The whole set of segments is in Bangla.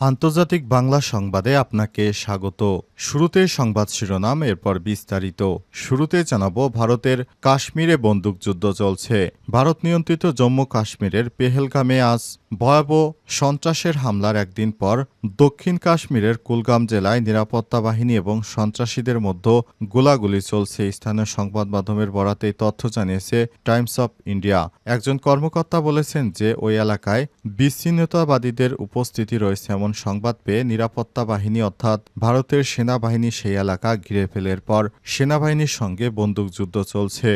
আন্তর্জাতিক বাংলা সংবাদে আপনাকে স্বাগত। শুরুতে সংবাদ শিরোনাম, এরপর বিস্তারিত। শুরুতে জানাব, ভারতের কাশ্মীরে বন্দুকযুদ্ধ চলছে। ভারত নিয়ন্ত্রিত জম্মু কাশ্মীরের পেহেলগামে আজ ভয়াবহ সন্ত্রাসের হামলার একদিন পর দক্ষিণ কাশ্মীরের কুলগাম জেলায় নিরাপত্তা বাহিনী এবং সন্ত্রাসীদের মধ্যে গোলাগুলি চলছে। স্থানীয় সংবাদ মাধ্যমের বরাতে তথ্য জানিয়েছে টাইমস অফ ইন্ডিয়া। একজন কর্মকর্তা বলেছেন যে, ওই এলাকায় বিচ্ছিন্নতাবাদীদের উপস্থিতি রয়েছে, এমন সংবাদ পেয়ে নিরাপত্তা বাহিনী অর্থাৎ ভারতের সেনাবাহিনী সেই এলাকা ঘিরে ফেলের পর সেনাবাহিনীর সঙ্গে বন্দুকযুদ্ধ চলছে।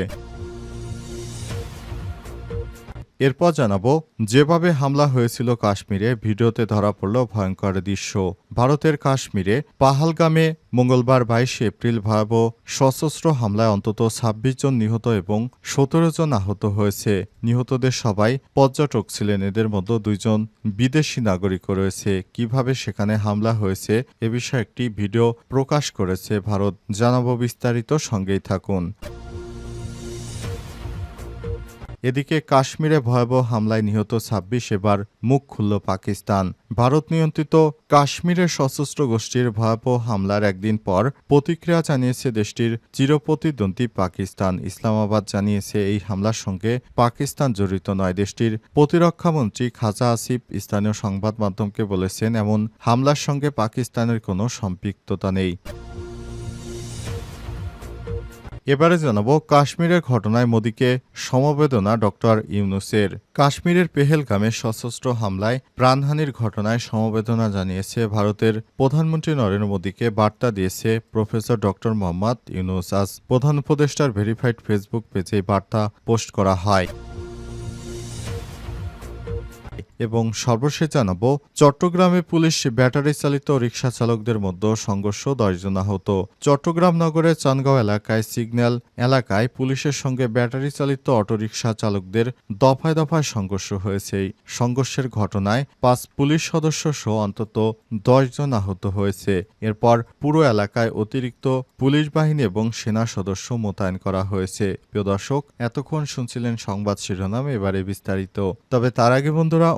এরপর জানাব, যেভাবে হামলা হয়েছিল কাশ্মীরে, ভিডিওতে ধরা পড়ল ভয়ঙ্কর দৃশ্য। ভারতের কাশ্মীরে পাহালগামে মঙ্গলবার বাইশে এপ্রিল ভয়াবহ সশস্ত্র হামলায় অন্তত ছাব্বিশ জন নিহত এবং সতেরো জন আহত হয়েছে। নিহতদের সবাই পর্যটক ছিলেন, এদের মধ্যে দুইজন বিদেশি নাগরিকও রয়েছে। কীভাবে সেখানে হামলা হয়েছে, এ বিষয়ে একটি ভিডিও প্রকাশ করেছে ভারত। জানাব বিস্তারিত, সঙ্গেই থাকুন। এদিকে কাশ্মীরে ভয়াবহ হামলায় নিহত ছাব্বিশ এবার মুখ খুলল পাকিস্তান। ভারত নিয়ন্ত্রিত কাশ্মীরের সশস্ত্র গোষ্ঠীর ভয়াবহ হামলার একদিন পর প্রতিক্রিয়া জানিয়েছে দেশটির চিরপ্রতিদ্বন্দ্বী পাকিস্তান। ইসলামাবাদ জানিয়েছে এই হামলার সঙ্গে পাকিস্তান জড়িত নয়। দেশটির প্রতিরক্ষামন্ত্রী খাজা আসিফ স্থানীয় সংবাদ মাধ্যমকে বলেছেন, এমন হামলার সঙ্গে পাকিস্তানের কোনো সম্পৃক্ততা নেই। এবারে জানাব কাশ্মীরের ঘটনায় মোদীকে সমবেদনা ডক্টর ইউনুসের। কাশ্মীরের পেহেলগামে সশস্ত্র হামলায় প্রাণহানির ঘটনায় সমবেদনা জানিয়েছে ভারতের প্রধানমন্ত্রী নরেন্দ্র মোদীকে বার্তা দিয়েছে প্রফেসর ডক্টর মোহাম্মদ ইউনুস। আজ প্রধান উপদেষ্টার ভেরিফাইড ফেসবুক পেজে বার্তা পোস্ট করা হয়। এবং সর্বশেষ জানাব, চট্টগ্রামে পুলিশ ব্যাটারি চালিত রিক্সা চালকদের মধ্যে সংঘর্ষ দশজন আহত। চট্টগ্রাম নগরের চানগাঁও এলাকায় সিগন্যাল এলাকায় পুলিশের সঙ্গে ব্যাটারি চালিত অটোরিকশা চালকদের দফায় দফায় সংঘর্ষ হয়েছে। সংঘর্ষের ঘটনায় পাঁচ পুলিশ সদস্য সহ অন্তত দশজন আহত হয়েছে। এরপর পুরো এলাকায় অতিরিক্ত পুলিশ বাহিনী এবং সেনা সদস্য মোতায়েন করা হয়েছে। প্রিয় দর্শক, এতক্ষণ শুনছিলেন সংবাদ শিরোনাম, এবারে বিস্তারিত। তবে তার আগে বন্ধুরা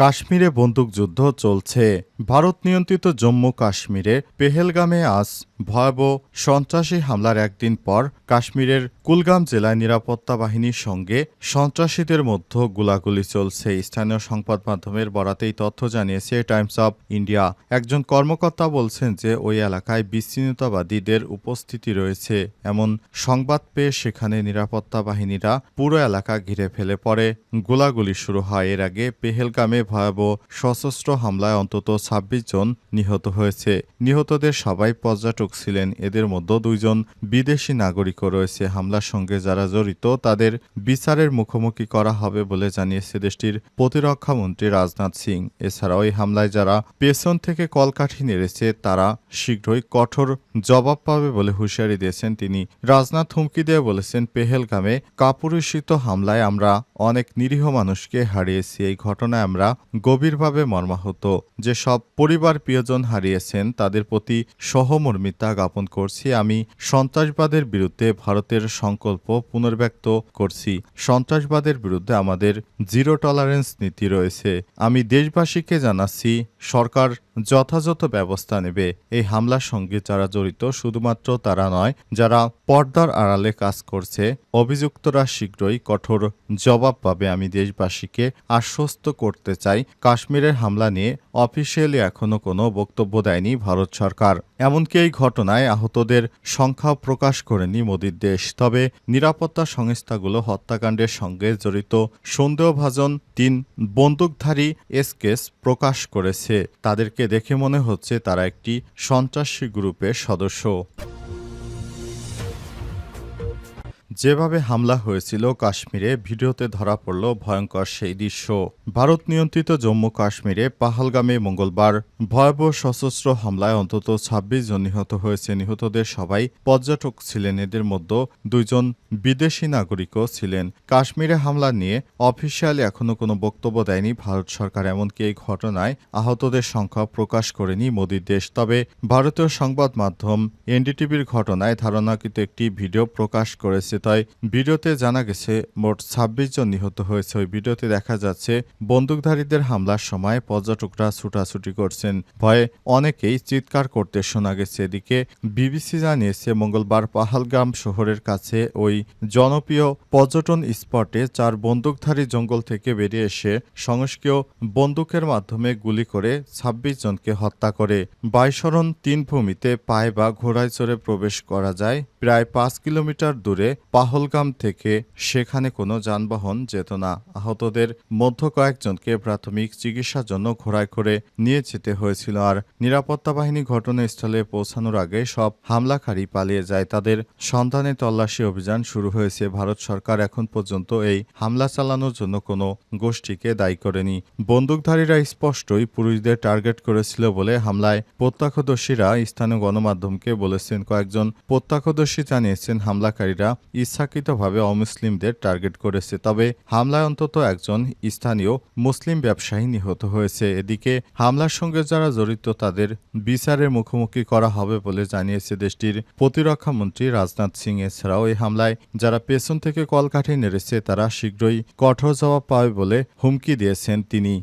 কাশ্মীরে বন্দুকযুদ্ধ চলছে। ভারত নিয়ন্ত্রিত জম্মু কাশ্মীরে পেহেলগামে আজ ভয়াবহ সন্ত্রাসী হামলার একদিন পর কাশ্মীরের কুলগাম জেলায় নিরাপত্তা বাহিনীর সঙ্গে সন্ত্রাসীদের মধ্যে গোলাগুলি চলছে। স্থানীয় সংবাদ মাধ্যমের বরাতেই তথ্য জানিয়েছে টাইমস অব ইন্ডিয়া। একজন কর্মকর্তা বলছেন যে, ওই এলাকায় বিচ্ছিন্নতাবাদীদের উপস্থিতি রয়েছে। এমন সংবাদ পেয়ে সেখানে নিরাপত্তা বাহিনীরা পুরো এলাকা ঘিরে ফেলে পরে গোলাগুলি শুরু হয় এর আগে পেহেলগামে ভয়াবহ সশস্ত্র হামলায় অন্তত ছাব্বিশ জন নিহত হয়েছে। নিহতদের সবাই পর্যটক ছিলেন। এদের মধ্যে দুইজন বিদেশি নাগরিকও রয়েছে হামলার সঙ্গে যারা জড়িত, তাদের বিচারের মুখোমুখি করা হবে বলে জানিয়েছে দেশটির প্রতিরক্ষা মন্ত্রী রাজনাথ সিং। এছাড়াও এই হামলায় যারা পেছন থেকে কলকাঠি নেড়েছে, তারা শীঘ্রই কঠোর জবাব পাবে বলে হুঁশিয়ারি দিয়েছেন তিনি। রাজনাথ হুমকি দিয়ে বলেছেন, পেহেলগামে কাপুরুষিত হামলায় আমরা অনেক নিরীহ মানুষকে হারিয়েছি। এই ঘটনায় আমরা গভীরভাবে মর্মাহত। যে সব পরিবার প্রিয়জন হারিয়েছেন, তাদের প্রতি সহমর্মিতা জ্ঞাপন করছি। আমি সন্ত্রাসবাদের বিরুদ্ধে ভারতের সংকল্প পুনর্ব্যক্ত করছি। সন্ত্রাসবাদের বিরুদ্ধে আমাদের জিরো টলারেন্স নীতি রয়েছে। আমি দেশবাসীকে জানাচ্ছি, সরকার যথাযথ ব্যবস্থা নেবে। এই হামলার সঙ্গে যারা জড়িত, শুধুমাত্র তারা নয়, যারা পর্দার আড়ালে কাজ করছে, অভিযুক্তরা শীঘ্রই কঠোর জবাব পাবে। আমি দেশবাসীকে আশ্বস্ত করতে চাই, কাশ্মীরের হামলা নিয়ে অফিসিয়ালি এখনও কোনো বক্তব্য দেয়নি ভারত সরকার। এমনকি এই ঘটনায় আহতদের সংখ্যা প্রকাশ করেনি মোদীর দেশ। তবে নিরাপত্তা সংস্থাগুলো হত্যাকাণ্ডের সঙ্গে জড়িত সন্দেহভাজন তিন বন্দুকধারী এসকেস প্রকাশ করেছে। তাদেরকে দেখে মনে হচ্ছে তারা একটি সন্ত্রাসী গ্রুপের সদস্য। যেভাবে হামলা হয়েছিল কাশ্মীরে, ভিডিওতে ধরা পড়ল ভয়ঙ্কর সেই দৃশ্য। ভারত নিয়ন্ত্রিত জম্মু কাশ্মীরে পাহালগামে মঙ্গলবার ভয়াবহ সশস্ত্র হামলায় অন্তত ছাব্বিশ জন নিহত হয়েছে। নিহতদের সবাই পর্যটক ছিলেন। এদের মধ্যে দুইজন বিদেশি নাগরিকও ছিলেন। কাশ্মীরে হামলা নিয়ে অফিসিয়ালি এখনও কোনো বক্তব্য দেয়নি ভারত সরকার, এমনকি এই ঘটনায় আহতদের সংখ্যা প্রকাশ করেনি মোদীর দেশ। তবে ভারতীয় সংবাদ মাধ্যম এনডিটিভির ঘটনায় ধারণাকৃত একটি ভিডিও প্রকাশ করেছে তাই ভিডিওতে জানা গেছে, মোট ছাব্বিশ জন নিহত হয়েছে। ওই ভিডিওতে দেখা যাচ্ছে, বন্দুকধারীদের হামলার সময় পর্যটকরা ছুটাছুটি করছেন। ভয়ে অনেকেই চিৎকার করতে শোনা গেছে। এদিকে বিবিসি জানিয়েছে, মঙ্গলবার পাহালগ্রাম শহরের কাছে ওই জনপ্রিয় পর্যটন স্পটে চার বন্দুকধারী জঙ্গল থেকে বেরিয়ে এসে সংস্কীয় বন্দুকের মাধ্যমে গুলি করে ছাব্বিশ জনকে হত্যা করে। বাইশরণ তিন ভূমিতে পায়ে বা ঘোড়ায় চড়ে প্রবেশ করা যায়। প্রায় পাঁচ কিলোমিটার দূরে পাহলগাম থেকে সেখানে কোনো যানবাহন যেত না আহতদের মধ্য কয়েকজনকে প্রাথমিক চিকিৎসার জন্য ঘোড়ায় করে নিয়ে যেতে হয়েছিল। আর নিরাপত্তা বাহিনী ঘটনাস্থলে পৌঁছানোর আগে সব হামলাকারী পালিয়ে যায়। তাদের সন্ধানে তল্লাশি অভিযান শুরু হয়েছে। ভারত সরকার এখন পর্যন্ত এই হামলা চালানোর জন্য কোনো গোষ্ঠীকে দায়ী করেনি। বন্দুকধারীরা স্পষ্টই পুরুষদের টার্গেট করেছিল বলে হামলায় প্রত্যক্ষদর্শীরা স্থানীয় গণমাধ্যমকে বলেছেন। কয়েকজন প্রত্যক্ষদর্শী জানিয়েছেন, হামলাকারীরা ইচ্ছাকৃতভাবে অমুসলিমদের টার্গেট করেছে। তবে হামলায় অন্তত একজন স্থানীয় মুসলিম ব্যবসায়ী নিহত হয়েছে। এদিকে হামলার সঙ্গে যারা জড়িত, তাদের বিচারের মুখোমুখি করা হবে বলে জানিয়েছে দেশটির প্রতিরক্ষা মন্ত্রী রাজনাথ সিং। এছাড়াও এই হামলায় যারা পেছন থেকে কলকাঠি নেড়েছে, তারা শীঘ্রই কঠোর জবাব পাবে বলে হুমকি দিয়েছেন তিনি।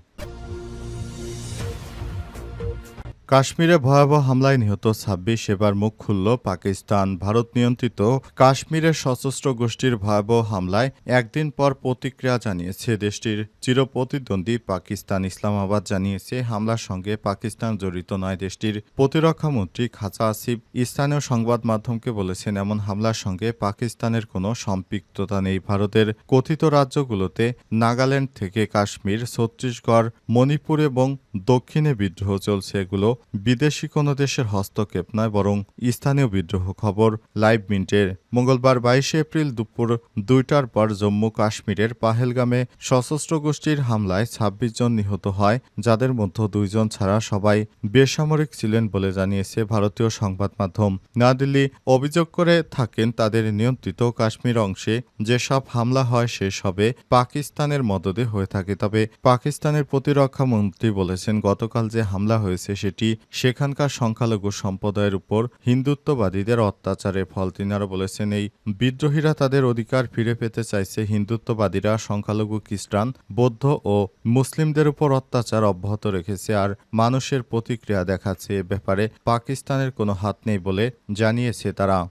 কাশ্মীরে ভয়াবহ হামলায় নিহত ছাব্বিশ এবার মুখ খুলল পাকিস্তান। ভারত নিয়ন্ত্রিত কাশ্মীরের সশস্ত্র গোষ্ঠীর ভয়াবহ হামলায় একদিন পর প্রতিক্রিয়া জানিয়েছে দেশটির চিরপ্রতিদ্বন্দ্বী পাকিস্তান। ইসলামাবাদ জানিয়েছে, হামলার সঙ্গে পাকিস্তান জড়িত নয়। দেশটির প্রতিরক্ষা মন্ত্রী খাজা আসিফ স্থানীয় সংবাদ মাধ্যমকে বলেছেন, এমন হামলার সঙ্গে পাকিস্তানের কোনো সম্পৃক্ততা নেই। ভারতের কথিত রাজ্যগুলোতে নাগাল্যান্ড থেকে কাশ্মীর, ছত্তিশগড়, মণিপুর এবং দক্ষিণে বিদ্রোহ চলছে। এগুলো বিদেশি কোনো দেশের হস্তক্ষেপ নয় বরং স্থানীয় বিদ্রোহ খবর লাইভ মিন্টের মঙ্গলবার বাইশে এপ্রিল দুপুর দুইটার পর জম্মু কাশ্মীরের পাহেলগামে সশস্ত্র গোষ্ঠীর হামলায় ২৬ জন নিহত হয়, যাদের মধ্যে দুইজন ছাড়া সবাই বেসামরিক ছিলেন বলে জানিয়েছে ভারতীয় সংবাদ মাধ্যম। নয়াদিল্লি অভিযোগ করে থাকেন তাদের নিয়ন্ত্রিত কাশ্মীর অংশে যেসব হামলা হয় সেসবে পাকিস্তানের মদদে হয়ে থাকে। তবে পাকিস্তানের প্রতিরক্ষা মন্ত্রী বলেছেন, গতকাল যে হামলা হয়েছে সেটি সেখানকার সংখ্যালঘু সম্প্রদায়ের উপর হিন্দুত্ববাদীদের অত্যাচারের ফল তিনি আরও এই বিদ্রোহীরা তাদের অধিকার ফিরে পেতে চাইছে হিন্দুত্ববাদীরা, সংখ্যালঘু খ্রিস্টান, বৌদ্ধ ও মুসলিমদের উপর অত্যাচার অব্যাহত রেখেছে আর মানুষের প্রতিক্রিয়া দেখাচ্ছে এ ব্যাপারে। পাকিস্তানের কোনো হাত নেই বলে জানিয়েছে তারা।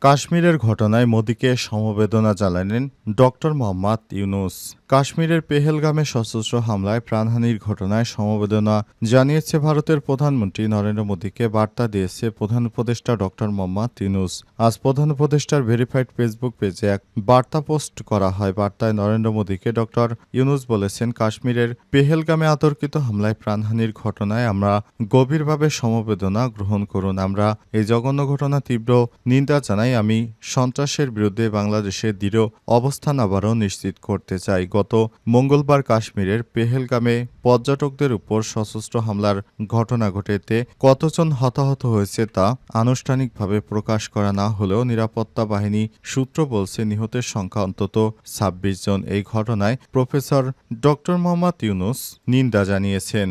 কাশ্মীরের ঘটনায় মোদীকে সমবেদনা জানালেন ডক্টর মোহাম্মদ ইউনুস। কাশ্মীরের পেহেলগামে সশস্ত্র হামলায় প্রাণহানির ঘটনায় সমবেদনা জানিয়েছে ভারতের প্রধানমন্ত্রী নরেন্দ্র মোদীকে বার্তা দিয়েছে প্রধান উপদেষ্টা ডক্টর মোহাম্মদ ইউনুস। আজ প্রধান উপদেষ্টার ভেরিফাইড ফেসবুক পেজে এক বার্তা পোস্ট করা হয়। বার্তায় নরেন্দ্র মোদীকে ডক্টর ইউনুস বলেছেন, কাশ্মীরের পেহেলগামে আতর্কিত হামলায় প্রাণহানির ঘটনায় আমরা গভীরভাবে সমবেদনা গ্রহণ করুন। আমরা এই জঘন্য ঘটনা তীব্র নিন্দা জানাই। আমি সন্ত্রাসের বিরুদ্ধে বাংলাদেশের দৃঢ় অবস্থান আবারও নিশ্চিত করতে চাই। গত মঙ্গলবার কাশ্মীরের পেহেলগামে পর্যটকদের উপর সশস্ত্র হামলার ঘটনা ঘটেতে কতজন হতাহত হয়েছে তা আনুষ্ঠানিকভাবে প্রকাশ করা না হলেও নিরাপত্তা বাহিনী সূত্র বলছে নিহতের সংখ্যা অন্তত ছাব্বিশ জন। এই ঘটনায় প্রফেসর ডক্টর মোহাম্মদ ইউনুস নিন্দা জানিয়েছেন।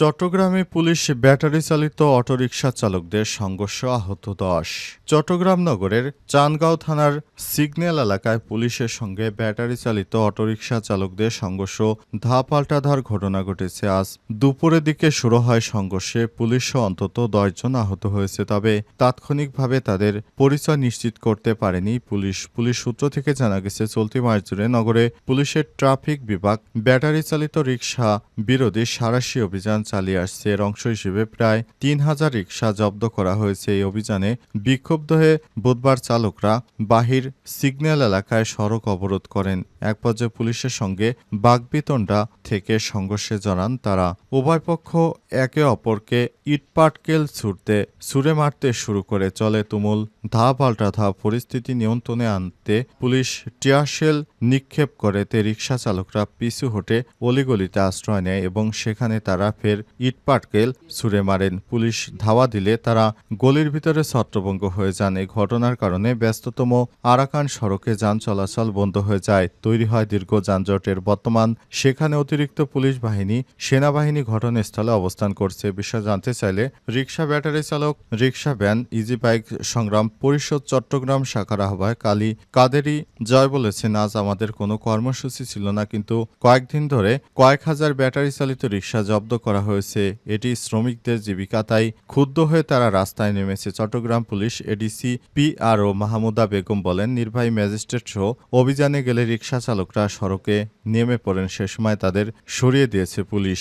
চট্টগ্রামে পুলিশ ব্যাটারি চালিত অটোরিকশা চালকদের সংঘর্ষ আহত দশ। চট্টগ্রাম নগরের চানগাঁও থানার সিগন্যাল এলাকায় পুলিশের সঙ্গে ব্যাটারি চালিত অটোরিকশা চালকদের সংঘর্ষ ধাপাল্টাধার ঘটনা ঘটেছে। আজ দুপুরের দিকে শুরু হয় সংঘর্ষে পুলিশও অন্তত দশজন আহত হয়েছে, তবে তাৎক্ষণিকভাবে তাদের পরিচয় নিশ্চিত করতে পারেনি পুলিশ। পুলিশ সূত্র থেকে জানা গেছে, চলতি মাস জুড়ে নগরে পুলিশের ট্রাফিক বিভাগ ব্যাটারি চালিত রিকশা বিরোধী সারাশি অভিযান চালিয়ে আসছে। এর অংশ হিসেবে প্রায় তিন হাজার রিক্সা জব্দ করা হয়েছে। এই অভিযানে বিক্ষুব্ধ হয়ে বুধবার চালকরা বাহির সিগন্যাল এলাকায় সড়ক অবরোধ করেন। এক পর্যায়ে পুলিশের সঙ্গে বাগবিতণ্ডা থেকে সংঘর্ষে জড়ান তারা। উভয় পক্ষ একে অপরকে ইটপাটকেল ছুটতে ছুড়ে মারতে শুরু করে, চলে তুমুল ধা পাল্টা ধা পরিস্থিতি নিয়ন্ত্রণে আনতে পুলিশ টিয়ারশেল নিক্ষেপ করে তে রিক্সা চালকরা পিছু হটে অলিগলিতে আশ্রয় নেয় এবং সেখানে তারা ফের ইটপাটকেল ছুড়ে মারেন। পুলিশ ধাওয়া দিলে তারা গলির ভিতরে ছত্রভঙ্গ হয়ে যান। এই ঘটনার কারণে ব্যস্ততম আরাকান সড়কে যান চলাচল বন্ধ হয়ে যায়। তৈরি হয় দীর্ঘ যানজটের বর্তমান। সেখানে অতিরিক্ত পুলিশ বাহিনী, সেনাবাহিনী ঘটনাস্থলে অবস্থান করছে। বিষয় জানতে চাইলে রিক্সা ব্যাটারি চালক রিক্সা ভ্যান, ইজি বাইক সংগ্রাম পরিষদ, চট্টগ্রাম শাখার আহ্বায়ক আলী কাদেরি জয় বলেছেন, আজ আমাদের কোনো কর্মসূচি ছিল না, কিন্তু কয়েকদিন ধরে কয়েক হাজার ব্যাটারি চালিত রিক্সা জব্দ করা হয়েছে। এটি শ্রমিকদের জীবিকা, তাই ক্ষুব্ধ হয়ে তারা রাস্তায় নেমেছে। Chattogram police ADC PRO Mahmuda Begum বলেন, নির্বাহী ম্যাজিস্ট্রেট সহ অভিযানে গেলে রিক্সা চালকরা সড়কে নেমে পড়েন, সে সময় তাদের সরিয়ে দিয়েছে পুলিশ।